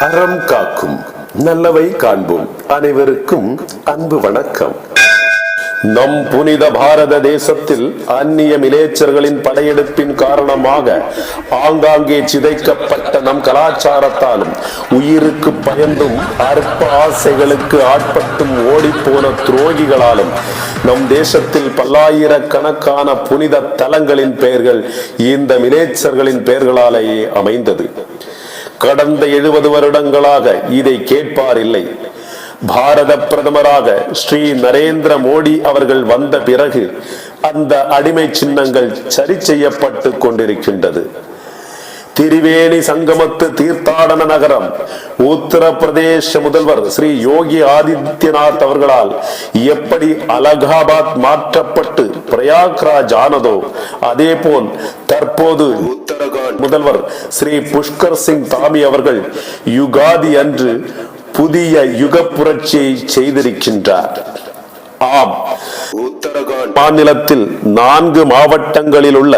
அறம் காக்கும். நல்லவை காண்போம். அனைவருக்கும் அன்பு வணக்கம். நம் புனித பாரத தேசத்தில் அந்நிய மிலேச்சர்களின் படையெடுப்பின் காரணமாக ஆங்காங்கே சிதைக்கப்பட்ட நம் கலாச்சாரத்தாலும் உயிருக்கு பயந்தும் அற்ப ஆசைகளுக்கு ஆட்பட்டும் ஓடிப்போன துரோகிகளாலும் நம் தேசத்தில் பல்லாயிரக்கணக்கான புனித தலங்களின் பெயர்கள் இந்த மிலேச்சர்களின் பெயர்களாலேயே அமைந்தது. கடந்த எழுபது வருடங்களாக இதை கேட்பார் இல்லை பாரத பிரதமராக ஸ்ரீ நரேந்திர மோடி அவர்கள் வந்த பிறகு அந்த அடிமை சின்னங்கள் சரி செய்யப்பட்டு கொண்டிருக்கின்றது. திரிவேணி சங்கமத்து தீர்த்தாடன நகரம் உத்தரப்பிரதேச முதல்வர் ஸ்ரீ யோகி ஆதித்யநாத் அவர்களால் எப்படி அலகாபாத் மாற்றப்பட்டு பிரயாக்ராஜ் ஆனதோ அதே போல் தற்போது உத்தரகாண்ட் முதல்வர் ஸ்ரீ புஷ்கர் சிங் தாமி அவர்கள் யுகாதி அன்று புதிய யுக புரட்சியை செய்திருக்கின்றார். ஆம். உத்தரகாண்ட் மாநிலத்தில் நான்கு மாவட்டங்களில் உள்ள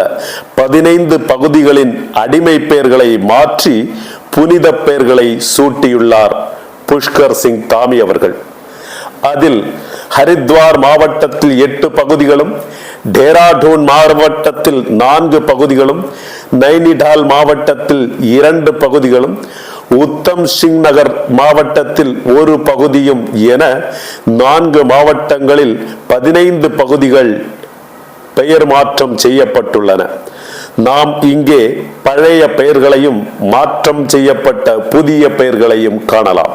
பதினைந்து பகுதிகளின் அடிமை பெயர்களை மாற்றி புனித பெயர்களை சூட்டியுள்ளார் புஷ்கர் சிங் தாமி அவர்கள். அதில் ஹரித்வார் மாவட்டத்தில் எட்டு பகுதிகளும் டேராடூன் மாவட்டத்தில் நான்கு பகுதிகளும் நைனிடால் மாவட்டத்தில் இரண்டு பகுதிகளும் உத்தம் சிங் நகர் மாவட்டத்தில் ஒரு பகுதியும் என நான்கு மாவட்டங்களில் பதினைந்து பகுதிகள் பெயர் மாற்றம் செய்யப்பட்டுள்ளன. நாம் இங்கே பழைய பெயர்களையும் மாற்றம் செய்யப்பட்ட புதிய பெயர்களையும் காணலாம்.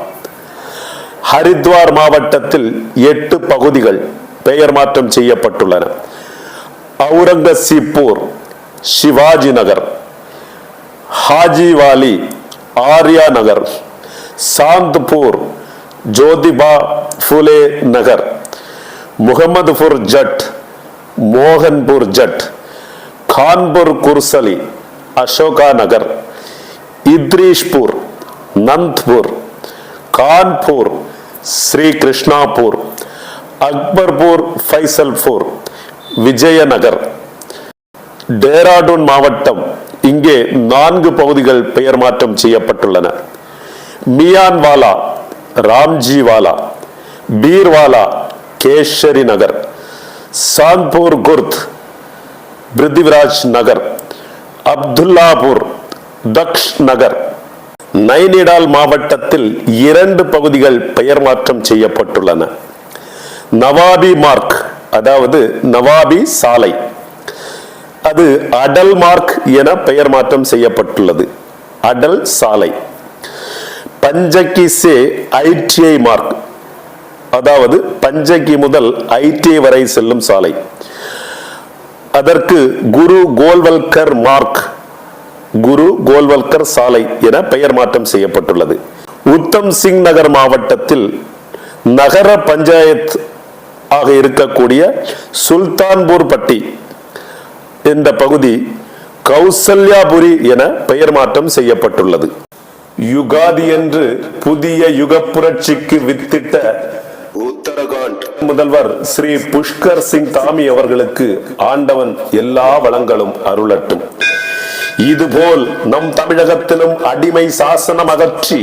ஹரித்வார் மாவட்டத்தில் எட்டு பகுதிகள் பெயர் மாற்றம் செய்யப்பட்டுள்ளன. அவுரங்கசீப்பூர் சிவாஜி நகர் ஹாஜிவாலி ஆர்யா நகர் சாந்த்பூர் ஜோதிபா ஃபுலே நகர் முகமதுபூர் ஜட் மோகன்பூர் ஜட் கான்பூர் குர்சலி அசோகா நகர் இத்ரீஷ்பூர் நந்த்பூர் கான்பூர் ஸ்ரீ கிருஷ்ணாபூர் அக்பர்பூர் ஃபைசல்பூர் விஜயநகர். டேராடூன் மாவட்டம் இங்கே நான்கு பகுதிகள் பெயர் மாற்றம் செய்யப்பட்டுள்ளன. மியான்வாலா ராம்ஜிவாலா பீர்வாலா கேஷரி நகர் சாந்த்பூர் குர்த் பிருத்திவிராஜ் நகர் அப்துல்லாபூர் தக்ஷ் நகர். நைனிடால் மாவட்டத்தில் இரண்டு பகுதிகள் பெயர் மாற்றம் செய்யப்பட்டுள்ளன. நவாபி மார்க் அதாவது நவாபி சாலை. அது அடல் மார்க் என பெயர் மாற்றம் செய்யப்பட்டுள்ளது. அடல் சாலை. பஞ்சகிசே ஐடிஐ மார்க். அதாவது பஞ்சகி முதல் ஐடிஐ வரை செல்லும் சாலை. அதற்கு குரு கோல்வல்கர் மார்க். குரு கோல்வல்கர் சாலை என பெயர் மாற்றம் செய்யப்பட்டுள்ளது. உத்தம் சிங் நகர் மாவட்டத்தில் நகர பஞ்சாயத் ஆக இருக்கக்கூடிய சுல்தான்பூர் பட்டி என்ற பகுதி கௌசல்யாபுரி என பெயர் மாற்றம் செய்யப்பட்டுள்ளது. யுகாதி என்று புதிய யுக புரட்சிக்கு வித்திட்ட உத்தரகாண்ட் முதல்வர் ஸ்ரீ புஷ்கர் சிங் தாமி அவர்களுக்கு ஆண்டவன் எல்லா வளங்களும் அருளட்டும். இதுபோல் நம் தமிழகத்திலும் அடிமை சாசனம் அகற்றி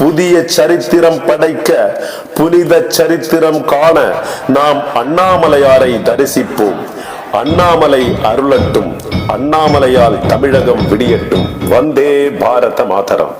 புதிய சரித்திரம் படைக்க புனித சரித்திரம் காண நாம் அண்ணாமலையாரை தரிசிப்போம். அண்ணாமலை அருளட்டும். அண்ணாமலையால் தமிழகம் விடியட்டும். வந்தே பாரத மாதரம்.